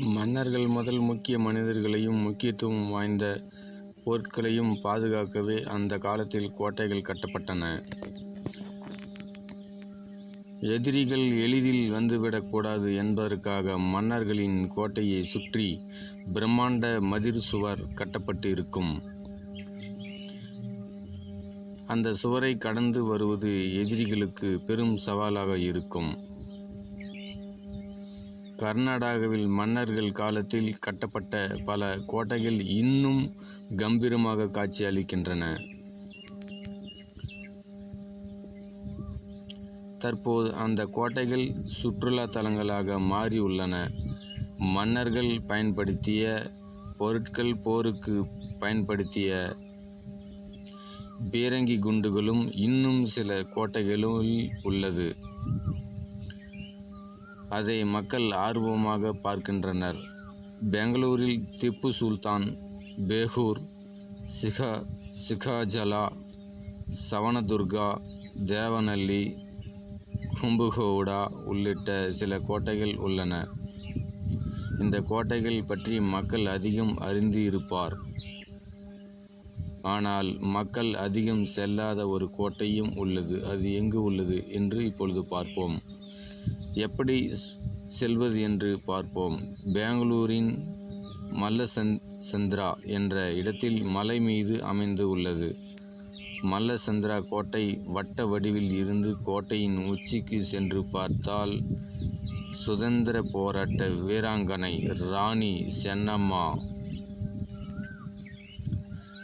மன்னர்கள் முதல் முக்கிய மனிதர்களையும் முக்கியத்துவம் வாய்ந்த பொருட்களையும் பாதுகாக்கவே அந்த காலத்தில் கோட்டைகள் கட்டப்பட்டன. எதிரிகள் எளிதில் வந்துவிடக்கூடாது என்பதற்காக மன்னர்களின் கோட்டையை சுற்றி பிரம்மாண்ட மதிர் சுவர் கட்டப்பட்டு இருக்கும். அந்த சுவரை கடந்து வருவது எதிரிகளுக்கு பெரும் சவாலாக இருக்கும். கர்நாடகாவில் மன்னர்கள் காலத்தில் கட்டப்பட்ட பல கோட்டைகள் இன்னும் கம்பீரமாக காட்சி அளிக்கின்றன. தற்போது அந்தக் கோட்டைகள் சுற்றுலாத் தலங்களாக மாறியுள்ளன மன்னர்கள் பயன்படுத்திய பொருட்கள் போருக்கு பயன்படுத்திய பீரங்கி குண்டுகளும் இன்னும் சில கோட்டைகளில் உள்ளது. அதை மக்கள் ஆர்வமாக பார்க்கின்றனர். பெங்களூரில் திப்பு சுல்தான், பேகூர், சிகாஜலா, சவணதுர்கா, தேவநல்லி கும்புகோடா உள்ளிட்ட சில கோட்டைகள் உள்ளன. இந்த கோட்டைகள் பற்றி மக்கள் அதிகம் அறிந்து இருப்பார். ஆனால் மக்கள் அதிகம் செல்லாத ஒரு கோட்டையும் உள்ளது. அது எங்கு உள்ளது என்று இப்பொழுது பார்ப்போம். எப்படி செல்வது என்று பார்ப்போம். பெங்களூரின் மல்லசந்திரா என்ற இடத்தில் மலை மீது அமைந்து உள்ளது. மல்லசந்திரா கோட்டை வட்ட வடிவில் இருந்து கோட்டையின் உச்சிக்கு சென்று பார்த்தால் சுதந்திர போராட்ட வீராங்கனை ராணி சென்னம்மா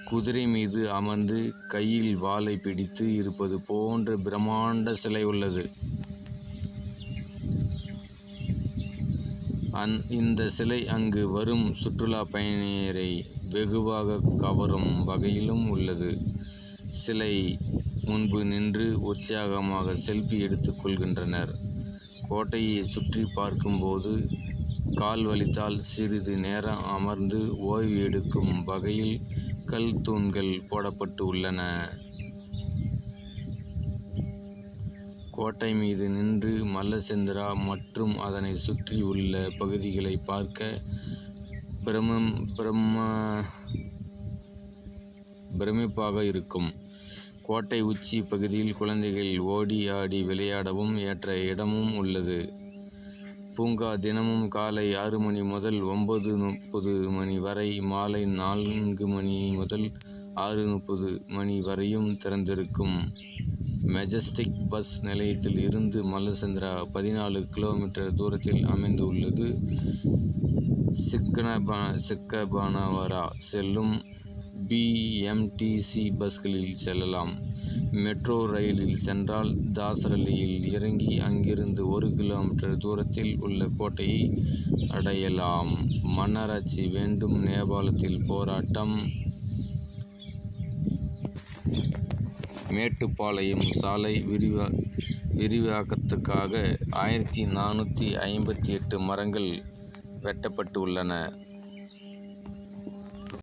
குதிரை மீது அமர்ந்து கையில் வாளைப் பிடித்து இருப்பது போன்ற பிரம்மாண்ட சிலை உள்ளது. அந் இந்த சிலை அங்கு வரும் சுற்றுலாப் பயணியரை வெகுவாக கவரும் வகையிலும் உள்ளது. சிலை முன்பு நின்று உற்சாகமாக செல்ஃபி எடுத்துக்கொள்கின்றனர் கோட்டையை கோட்டையைச் சுற்றிப் கால் வலித்தால் சிறிது நேரம் அமர்ந்து ஓய்வு எடுக்கும் வகையில் கல் தூண்கள் போடப்பட்டு உள்ளன. கோட்டை மீது நின்று மல்லசந்திரா மற்றும் அதனை சுற்றி உள்ள பகுதிகளைப் பார்க்க பிரமிப்பாக இருக்கும். கோட்டை உச்சி பகுதியில் குழந்தைகள் ஓடி ஆடி விளையாடவும் ஏற்ற இடமும் உள்ளது. பூங்கா தினமும் காலை ஆறு மணி முதல் ஒன்பது முப்பது மணி வரை மாலை நான்கு மணி முதல் ஆறு முப்பது மணி வரையும் திறந்திருக்கும். மெஜஸ்டிக் பஸ் நிலையத்தில் இருந்து மல்லசந்திரா பதினாலு கிலோமீட்டர் தூரத்தில் அமைந்துள்ளது. சிக்கபனாவரா செல்லும் பிஎம்டிசி பஸ்களில் செல்லலாம். மெட்ரோ ரயிலில் சென்றால் தாசரலியில் இறங்கி அங்கிருந்து ஒரு கிலோமீட்டர் தூரத்தில் உள்ள கோட்டையை அடையலாம். மன்னராட்சி வேண்டும் நேபாளத்தில் போராட்டம் மேட்டுப்பாளையம் சாலை விரிவா விரிவாக்கத்துக்காக ஆயிரத்தி நானூற்றி ஐம்பத்தி எட்டு மரங்கள் வெட்டப்பட்டு உள்ளன.